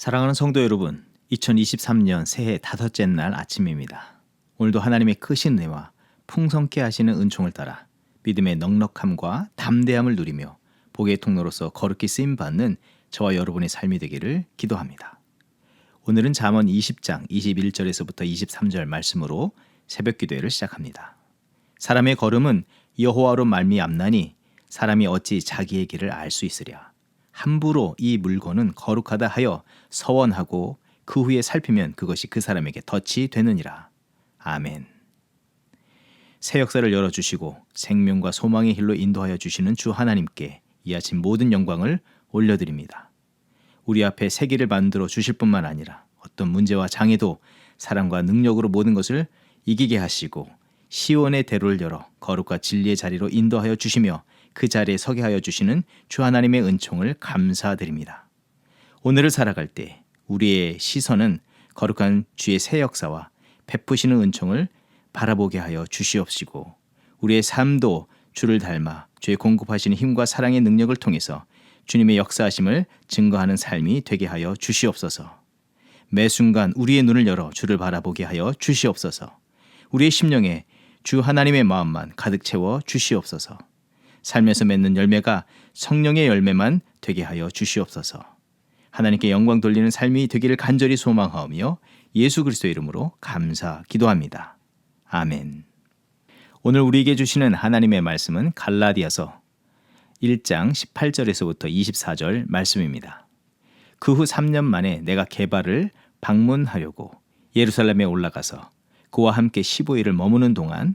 사랑하는 성도 여러분, 2023년 새해 다섯째 날 아침입니다. 오늘도 하나님의 크신 은혜와 풍성케 하시는 은총을 따라 믿음의 넉넉함과 담대함을 누리며 복의 통로로서 거룩히 쓰임 받는 저와 여러분의 삶이 되기를 기도합니다. 오늘은 잠언 20장 21절에서부터 23절 말씀으로 새벽 기도회를 시작합니다. 사람의 걸음은 여호와로 말미암나니 사람이 어찌 자기의 길을 알 수 있으랴. 함부로 이 물건은 거룩하다 하여 서원하고 그 후에 살피면 그것이 그 사람에게 덫이 되느니라. 아멘. 새 역사를 열어 주시고 생명과 소망의 길로 인도하여 주시는 주 하나님께 이 아침 모든 영광을 올려 드립니다. 우리 앞에 세계를 만들어 주실 뿐만 아니라 어떤 문제와 장애도 사랑과 능력으로 모든 것을 이기게 하시고 시온의 대로를 열어 거룩과 진리의 자리로 인도하여 주시며 그 자리에 서게 하여 주시는 주 하나님의 은총을 감사드립니다. 오늘을 살아갈 때 우리의 시선은 거룩한 주의 새 역사와 베푸시는 은총을 바라보게 하여 주시옵시고 우리의 삶도 주를 닮아 주의 공급하시는 힘과 사랑의 능력을 통해서 주님의 역사하심을 증거하는 삶이 되게 하여 주시옵소서. 매 순간 우리의 눈을 열어 주를 바라보게 하여 주시옵소서. 우리의 심령에 주 하나님의 마음만 가득 채워 주시옵소서. 삶에서 맺는 열매가 성령의 열매만 되게 하여 주시옵소서. 하나님께 영광 돌리는 삶이 되기를 간절히 소망하오며 예수 그리스도의 이름으로 감사 기도합니다. 아멘. 오늘 우리에게 주시는 하나님의 말씀은 갈라디아서 1장 18절에서부터 24절 말씀입니다. 그 후 3년 만에 내가 개발을 방문하려고 예루살렘에 올라가서 그와 함께 15일을 머무는 동안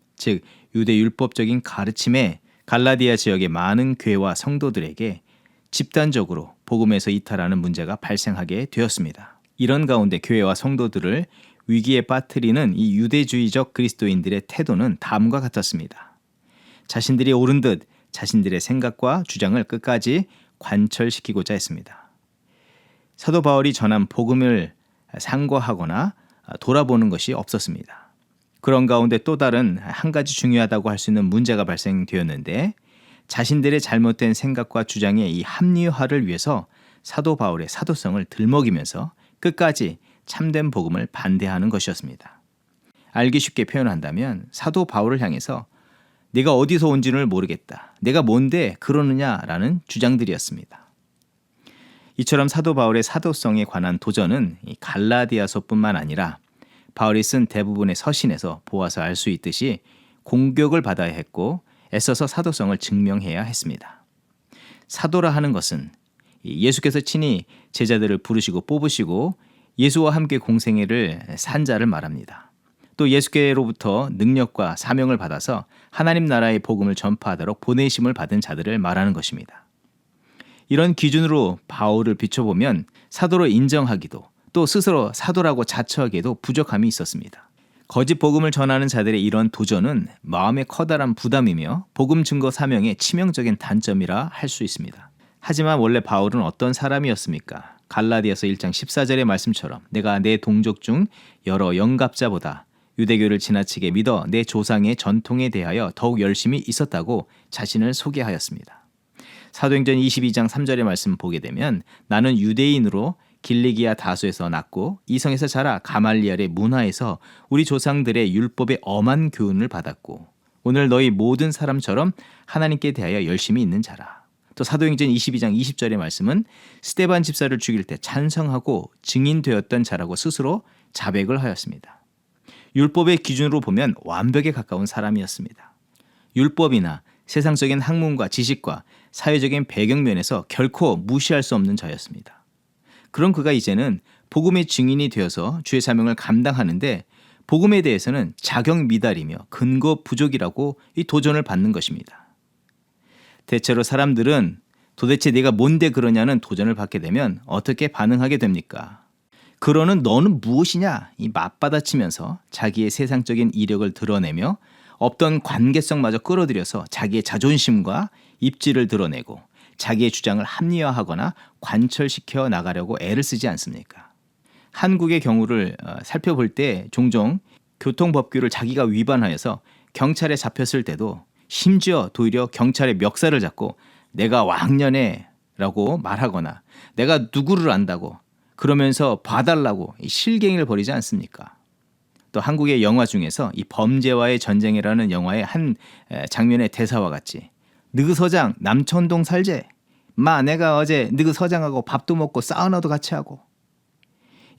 즉 유대 율법적인 가르침에 갈라디아 지역의 많은 교회와 성도들에게 집단적으로 복음에서 이탈하는 문제가 발생하게 되었습니다. 이런 가운데 교회와 성도들을 위기에 빠뜨리는 이 유대주의적 그리스도인들의 태도는 다음과 같았습니다. 자신들이 옳은 듯 자신들의 생각과 주장을 끝까지 관철시키고자 했습니다. 사도 바울이 전한 복음을 상고하거나 돌아보는 것이 없었습니다. 그런 가운데 또 다른 한 가지 중요하다고 할 수 있는 문제가 발생되었는데 자신들의 잘못된 생각과 주장의 이 합리화를 위해서 사도 바울의 사도성을 들먹이면서 끝까지 참된 복음을 반대하는 것이었습니다. 알기 쉽게 표현한다면 사도 바울을 향해서 내가 어디서 온지를 모르겠다. 내가 뭔데 그러느냐라는 주장들이었습니다. 이처럼 사도 바울의 사도성에 관한 도전은 갈라디아서뿐만 아니라 바울이 쓴 대부분의 서신에서 보아서 알 수 있듯이 공격을 받아야 했고 애써서 사도성을 증명해야 했습니다. 사도라 하는 것은 예수께서 친히 제자들을 부르시고 뽑으시고 예수와 함께 공생애를 산 자를 말합니다. 또 예수께로부터 능력과 사명을 받아서 하나님 나라의 복음을 전파하도록 보내심을 받은 자들을 말하는 것입니다. 이런 기준으로 바울을 비춰보면 사도로 인정하기도 또 스스로 사도라고 자처하기에도 부족함이 있었습니다. 거짓 복음을 전하는 자들의 이런 도전은 마음의 커다란 부담이며 복음 증거 사명의 치명적인 단점이라 할 수 있습니다. 하지만 원래 바울은 어떤 사람이었습니까? 갈라디아서 1장 14절의 말씀처럼 내가 내 동족 중 여러 영갑자보다 유대교를 지나치게 믿어 내 조상의 전통에 대하여 더욱 열심히 있었다고 자신을 소개하였습니다. 사도행전 22장 3절의 말씀 보게 되면 나는 유대인으로 길리기아 다수에서 났고 이성에서 자라 가말리알의 문화에서 우리 조상들의 율법의 엄한 교훈을 받았고 오늘 너희 모든 사람처럼 하나님께 대하여 열심히 있는 자라. 또 사도행전 22장 20절의 말씀은 스테반 집사를 죽일 때 찬성하고 증인되었던 자라고 스스로 자백을 하였습니다. 율법의 기준으로 보면 완벽에 가까운 사람이었습니다. 율법이나 세상적인 학문과 지식과 사회적인 배경면에서 결코 무시할 수 없는 자였습니다. 그런 그가 이제는 복음의 증인이 되어서 주의 사명을 감당하는데 복음에 대해서는 자격 미달이며 근거 부족이라고 이 도전을 받는 것입니다. 대체로 사람들은 도대체 내가 뭔데 그러냐는 도전을 받게 되면 어떻게 반응하게 됩니까? 그러는 너는 무엇이냐? 이 맞받아치면서 자기의 세상적인 이력을 드러내며 없던 관계성마저 끌어들여서 자기의 자존심과 입지를 드러내고 자기의 주장을 합리화하거나 관철시켜 나가려고 애를 쓰지 않습니까? 한국의 경우를 어, 살펴볼 때 종종 교통법규를 자기가 위반하여서 경찰에 잡혔을 때도 심지어 도리어 경찰의 멱살을 잡고 내가 왕년에 라고 말하거나 내가 누구를 안다고 그러면서 봐달라고 이 실갱이를 벌이지 않습니까? 또 한국의 영화 중에서 이 범죄와의 전쟁이라는 영화의 한 에, 장면의 대사와 같이 느그 서장 남천동 살제 마 내가 어제 느그 서장하고 밥도 먹고 사우나도 같이 하고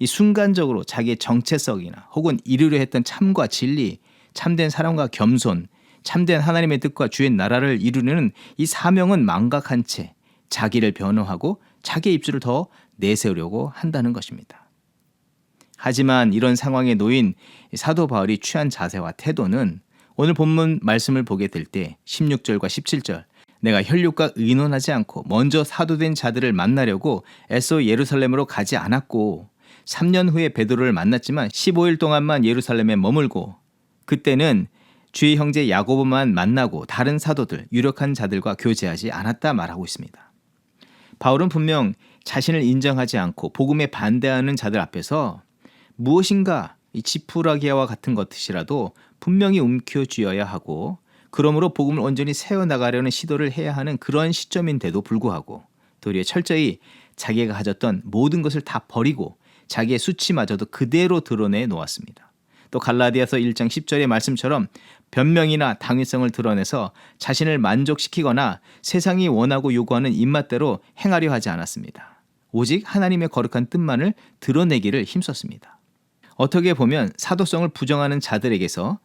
이 순간적으로 자기의 정체성이나 혹은 이루려 했던 참과 진리, 참된 사랑과 겸손, 참된 하나님의 뜻과 주의 나라를 이루는 이 사명은 망각한 채 자기를 변호하고 자기의 입술을 더 내세우려고 한다는 것입니다. 하지만 이런 상황에 놓인 사도 바울이 취한 자세와 태도는 오늘 본문 말씀을 보게 될 때 16절과 17절 내가 혈육과 의논하지 않고 먼저 사도된 자들을 만나려고 애써 예루살렘으로 가지 않았고 3년 후에 베드로를 만났지만 15일 동안만 예루살렘에 머물고 그때는 주의 형제 야고보만 만나고 다른 사도들 유력한 자들과 교제하지 않았다 말하고 있습니다. 바울은 분명 자신을 인정하지 않고 복음에 반대하는 자들 앞에서 무엇인가 이 지푸라기와 같은 것이라도 분명히 움켜쥐어야 하고 그러므로 복음을 온전히 세워나가려는 시도를 해야 하는 그런 시점인데도 불구하고 도리어 철저히 자기가 가졌던 모든 것을 다 버리고 자기의 수치마저도 그대로 드러내 놓았습니다. 또 갈라디아서 1장 10절의 말씀처럼 변명이나 당위성을 드러내서 자신을 만족시키거나 세상이 원하고 요구하는 입맛대로 행하려 하지 않았습니다. 오직 하나님의 거룩한 뜻만을 드러내기를 힘썼습니다. 어떻게 보면 사도성을 부정하는 자들에게서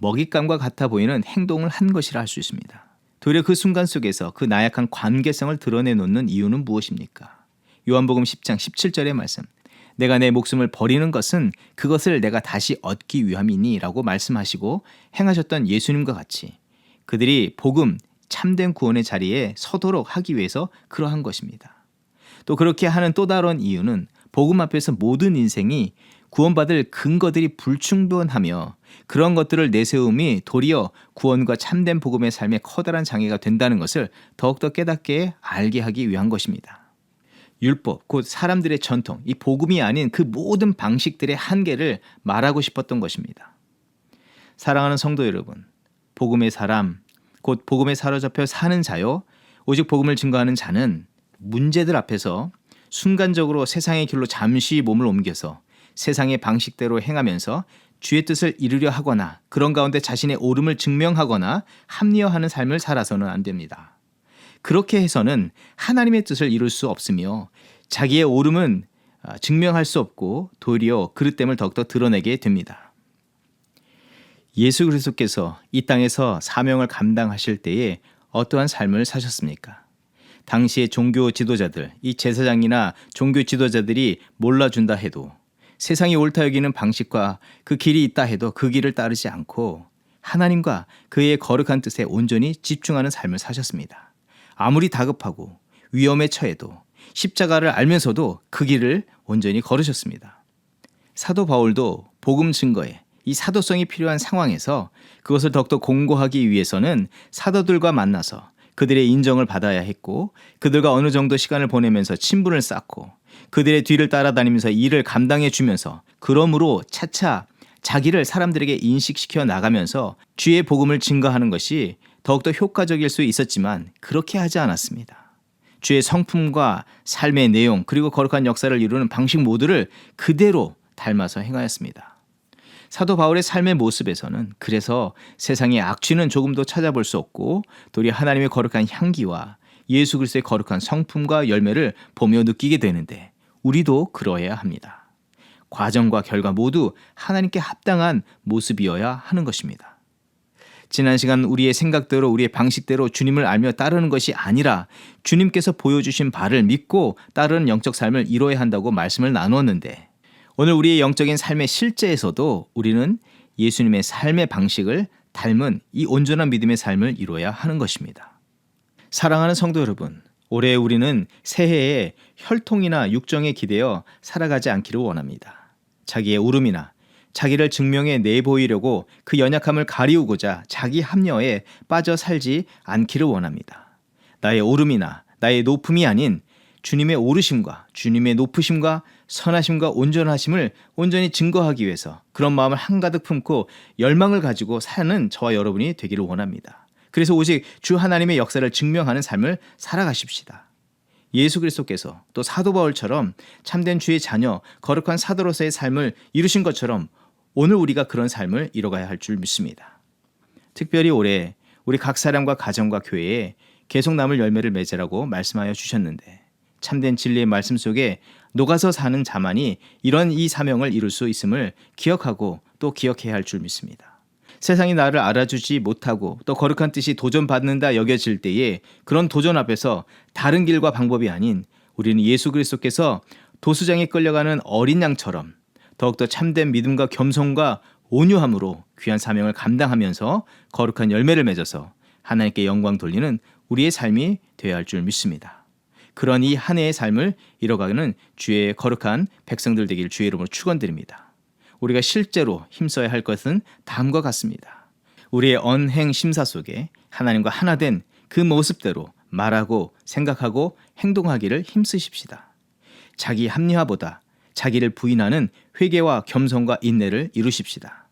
먹잇감과 같아 보이는 행동을 한 것이라 할 수 있습니다. 도리어 그 순간 속에서 그 나약한 관계성을 드러내 놓는 이유는 무엇입니까? 요한복음 10장 17절의 말씀. 내가 내 목숨을 버리는 것은 그것을 내가 다시 얻기 위함이니라고 말씀하시고 행하셨던 예수님과 같이 그들이 복음 참된 구원의 자리에 서도록 하기 위해서 그러한 것입니다. 또 그렇게 하는 또 다른 이유는 복음 앞에서 모든 인생이 구원받을 근거들이 불충분하며 그런 것들을 내세움이 도리어 구원과 참된 복음의 삶에 커다란 장애가 된다는 것을 더욱더 깨닫게 알게 하기 위한 것입니다. 율법, 곧 사람들의 전통, 이 복음이 아닌 그 모든 방식들의 한계를 말하고 싶었던 것입니다. 사랑하는 성도 여러분, 복음의 사람, 곧 복음에 사로잡혀 사는 자요, 오직 복음을 증거하는 자는 문제들 앞에서 순간적으로 세상의 길로 잠시 몸을 옮겨서 세상의 방식대로 행하면서 주의 뜻을 이루려 하거나 그런 가운데 자신의 옳음을 증명하거나 합리화하는 삶을 살아서는 안 됩니다. 그렇게 해서는 하나님의 뜻을 이룰 수 없으며 자기의 옳음은 아, 증명할 수 없고 도리어 그릇됨을 더욱더 드러내게 됩니다. 예수 그리스도께서 이 땅에서 사명을 감당하실 때에 어떠한 삶을 사셨습니까? 당시의 종교 지도자들, 이 제사장이나 종교 지도자들이 몰라준다 해도 세상이 옳다 여기는 방식과 그 길이 있다 해도 그 길을 따르지 않고 하나님과 그의 거룩한 뜻에 온전히 집중하는 삶을 사셨습니다. 아무리 다급하고 위험에 처해도 십자가를 알면서도 그 길을 온전히 걸으셨습니다. 사도 바울도 복음 증거에 이 사도성이 필요한 상황에서 그것을 더욱더 공고하기 위해서는 사도들과 만나서 그들의 인정을 받아야 했고 그들과 어느 정도 시간을 보내면서 친분을 쌓고 그들의 뒤를 따라다니면서 일을 감당해 주면서 그러므로 차차 자기를 사람들에게 인식시켜 나가면서 주의 복음을 증거하는 것이 더욱더 효과적일 수 있었지만 그렇게 하지 않았습니다. 주의 성품과 삶의 내용 그리고 거룩한 역사를 이루는 방식 모두를 그대로 닮아서 행하였습니다. 사도 바울의 삶의 모습에서는 그래서 세상의 악취는 조금도 찾아볼 수 없고 도리 하나님의 거룩한 향기와 예수 그리스도의 거룩한 성품과 열매를 보며 느끼게 되는데 우리도 그러해야 합니다. 과정과 결과 모두 하나님께 합당한 모습이어야 하는 것입니다. 지난 시간 우리의 생각대로 우리의 방식대로 주님을 알며 따르는 것이 아니라 주님께서 보여주신 바를 믿고 따르는 영적 삶을 이뤄야 한다고 말씀을 나누었는데 오늘 우리의 영적인 삶의 실제에서도 우리는 예수님의 삶의 방식을 닮은 이 온전한 믿음의 삶을 이루어야 하는 것입니다. 사랑하는 성도 여러분, 올해 우리는 새해에 혈통이나 육정에 기대어 살아가지 않기를 원합니다. 자기의 울음이나 자기를 증명해 내보이려고 그 연약함을 가리우고자 자기 합려에 빠져 살지 않기를 원합니다. 나의 오름이나 나의 높음이 아닌 주님의 오르심과 주님의 높으심과 선하심과 온전하심을 온전히 증거하기 위해서 그런 마음을 한가득 품고 열망을 가지고 사는 저와 여러분이 되기를 원합니다. 그래서 오직 주 하나님의 역사를 증명하는 삶을 살아가십시다. 예수 그리스도께서 또 사도 바울처럼 참된 주의 자녀, 거룩한 사도로서의 삶을 이루신 것처럼 오늘 우리가 그런 삶을 이뤄가야 할 줄 믿습니다. 특별히 올해 우리 각 사람과 가정과 교회에 계속 남을 열매를 맺으라고 말씀하여 주셨는데 참된 진리의 말씀 속에 녹아서 사는 자만이 이런 이 사명을 이룰 수 있음을 기억하고 또 기억해야 할 줄 믿습니다. 세상이 나를 알아주지 못하고 또 거룩한 뜻이 도전받는다 여겨질 때에 그런 도전 앞에서 다른 길과 방법이 아닌 우리는 예수 그리스도께서 도수장에 끌려가는 어린 양처럼 더욱더 참된 믿음과 겸손과 온유함으로 귀한 사명을 감당하면서 거룩한 열매를 맺어서 하나님께 영광 돌리는 우리의 삶이 되어야 할 줄 믿습니다. 그런 이한 해의 삶을 이뤄가는 주의 거룩한 백성들 되기를 주의 이름으로 축원드립니다. 우리가 실제로 힘써야 할 것은 다음과 같습니다. 우리의 언행 심사 속에 하나님과 하나 된 그 모습대로 말하고 생각하고 행동하기를 힘쓰십시다. 자기 합리화보다 자기를 부인하는 회개와 겸손과 인내를 이루십시다.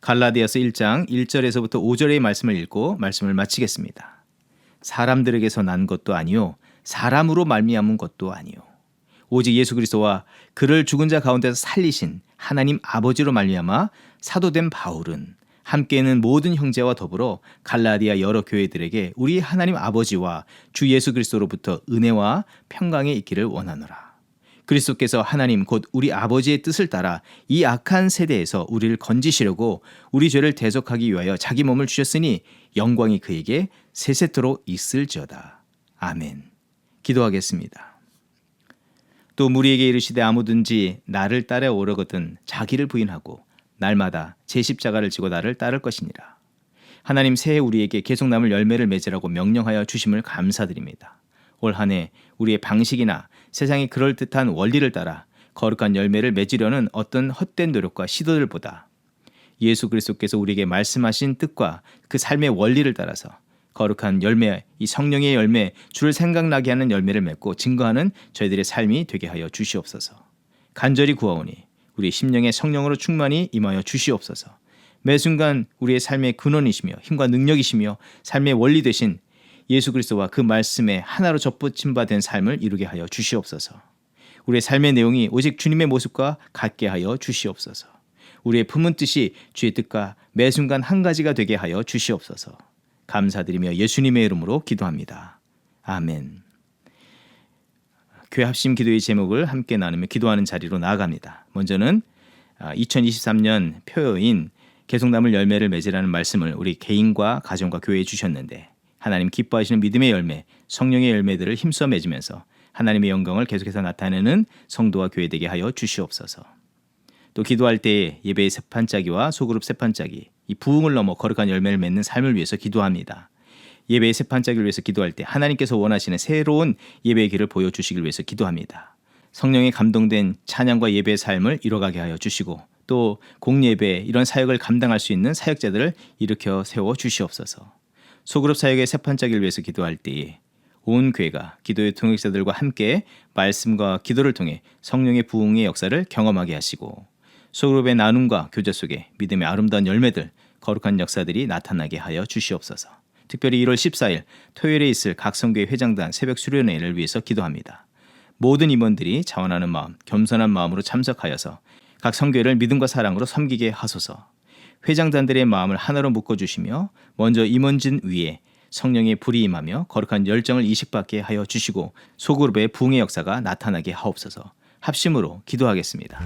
갈라디아서 1장 1절에서부터 5절의 말씀을 읽고 말씀을 마치겠습니다. 사람들에게서 난 것도 아니요 사람으로 말미암은 것도 아니요 오직 예수 그리스도와 그를 죽은 자 가운데서 살리신 하나님 아버지로 말미암아 사도된 바울은 함께는 모든 형제와 더불어 갈라디아 여러 교회들에게 우리 하나님 아버지와 주 예수 그리스도로부터 은혜와 평강에 있기를 원하노라. 그리스도께서 하나님 곧 우리 아버지의 뜻을 따라 이 악한 세대에서 우리를 건지시려고 우리 죄를 대속하기 위하여 자기 몸을 주셨으니 영광이 그에게 세세토록 있을지어다. 아멘. 기도하겠습니다. 또 무리에게 이르시되 아무든지 나를 따라 오르거든 자기를 부인하고 날마다 제 십자가를 지고 나를 따를 것이니라. 하나님 새해 우리에게 계속 남을 열매를 맺으라고 명령하여 주심을 감사드립니다. 올 한 해 우리의 방식이나 세상의 그럴듯한 원리를 따라 거룩한 열매를 맺으려는 어떤 헛된 노력과 시도들보다 예수 그리스도께서 우리에게 말씀하신 뜻과 그 삶의 원리를 따라서 거룩한 열매, 이 성령의 열매, 주를 생각나게 하는 열매를 맺고 증거하는 저희들의 삶이 되게 하여 주시옵소서. 간절히 구하오니 우리 심령의 성령으로 충만히 임하여 주시옵소서. 매 순간 우리의 삶의 근원이시며 힘과 능력이시며 삶의 원리 되신 예수 그리스도와 그 말씀에 하나로 접붙임 바 된 삶을 이루게 하여 주시옵소서. 우리의 삶의 내용이 오직 주님의 모습과 같게 하여 주시옵소서. 우리의 품은 뜻이 주의 뜻과 매 순간 한 가지가 되게 하여 주시옵소서. 감사드리며 예수님의 이름으로 기도합니다. 아멘. 교회 합심 기도의 제목을 함께 나누며 기도하는 자리로 나아갑니다. 먼저는 2023년 표어인 계속 남을 열매를 맺으라는 말씀을 우리 개인과 가정과 교회에 주셨는데 하나님 기뻐하시는 믿음의 열매, 성령의 열매들을 힘써 맺으면서 하나님의 영광을 계속해서 나타내는 성도와 교회 되게 하여 주시옵소서. 또 기도할 때 예배의 세판짜기와 소그룹 세판짜기, 이 부흥을 넘어 거룩한 열매를 맺는 삶을 위해서 기도합니다. 예배의 세판짜기를 위해서 기도할 때 하나님께서 원하시는 새로운 예배의 길을 보여주시길 위해서 기도합니다. 성령에 감동된 찬양과 예배의 삶을 이뤄가게 하여 주시고 또 공예배 이런 사역을 감당할 수 있는 사역자들을 일으켜 세워 주시옵소서. 소그룹 사역의 세판짜기를 위해서 기도할 때에 온 교회가 기도의 동역자들과 함께 말씀과 기도를 통해 성령의 부흥의 역사를 경험하게 하시고 소그룹의 나눔과 교제 속에 믿음의 아름다운 열매들, 거룩한 역사들이 나타나게 하여 주시옵소서. 특별히 1월 14일 토요일에 있을 각 성교회 회장단 새벽 수련회를 위해서 기도합니다. 모든 임원들이 자원하는 마음, 겸손한 마음으로 참석하여서 각 성교회를 믿음과 사랑으로 섬기게 하소서. 회장단들의 마음을 하나로 묶어 주시며 먼저 임원진 위에 성령의 불이 임하며 거룩한 열정을 이식받게 하여 주시고 소그룹의 부흥의 역사가 나타나게 하옵소서. 합심으로 기도하겠습니다.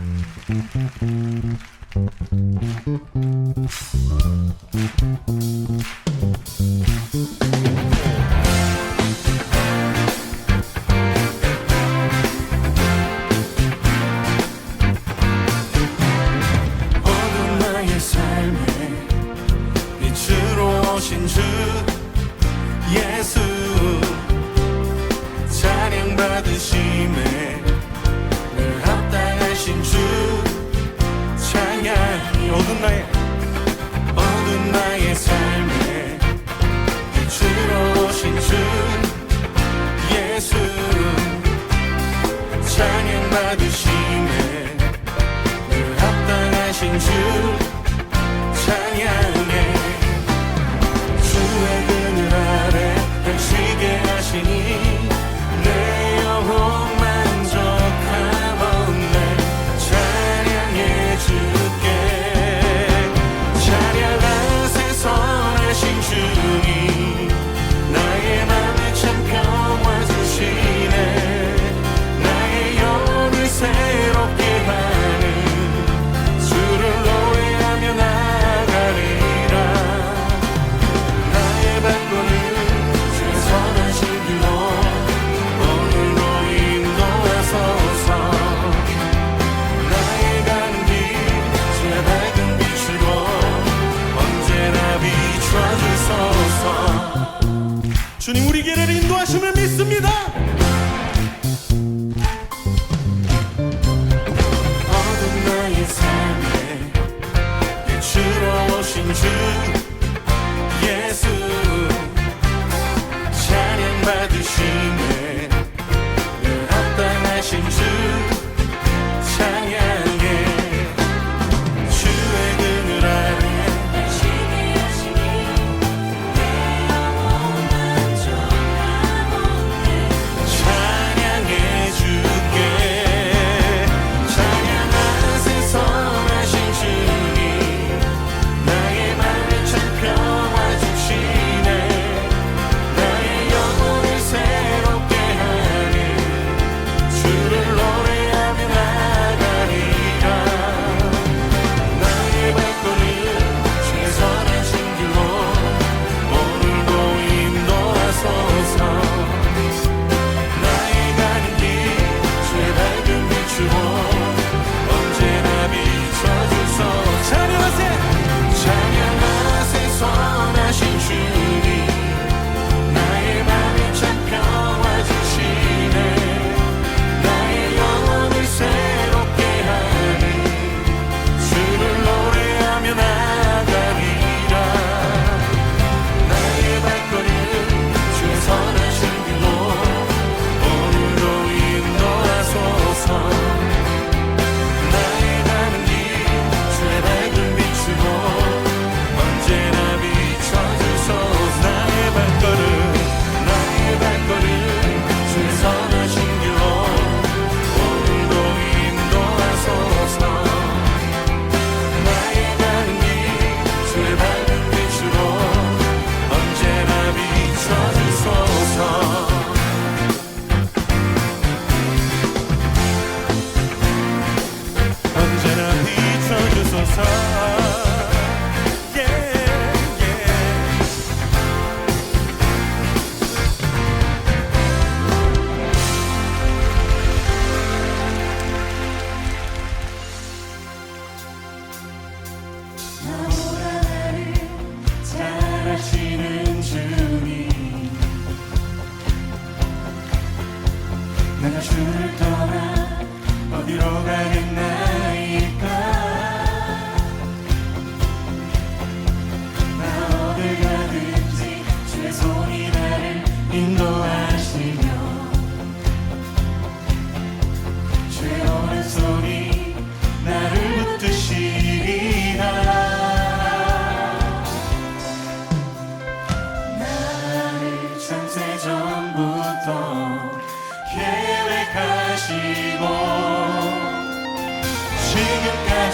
예수 나의 어둠 나의 삶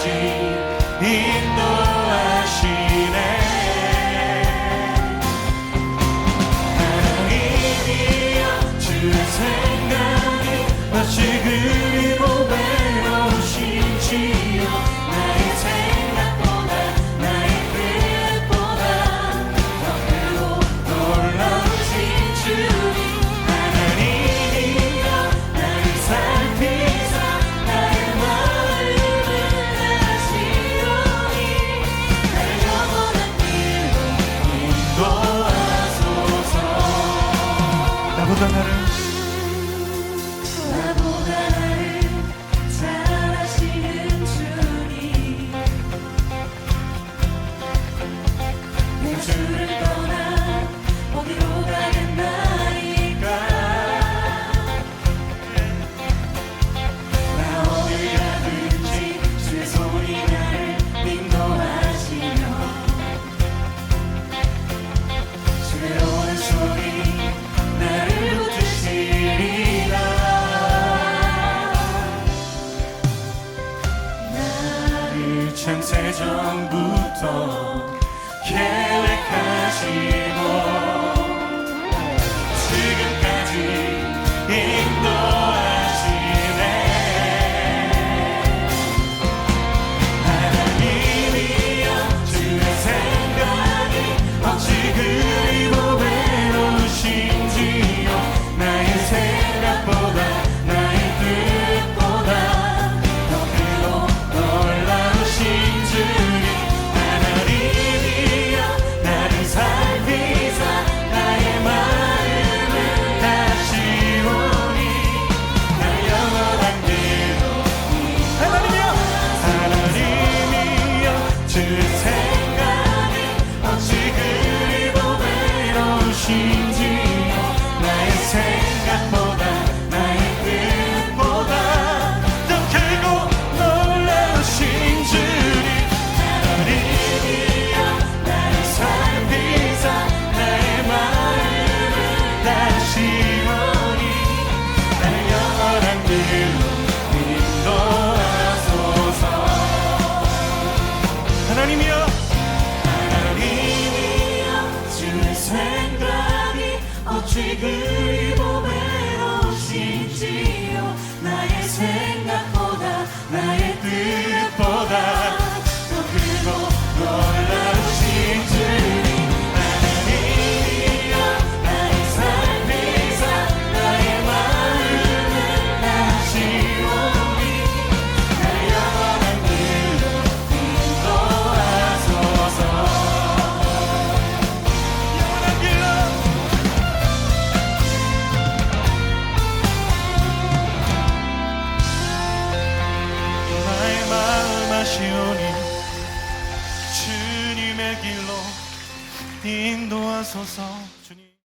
지 Sanırım 창세전부터 계획하시고 to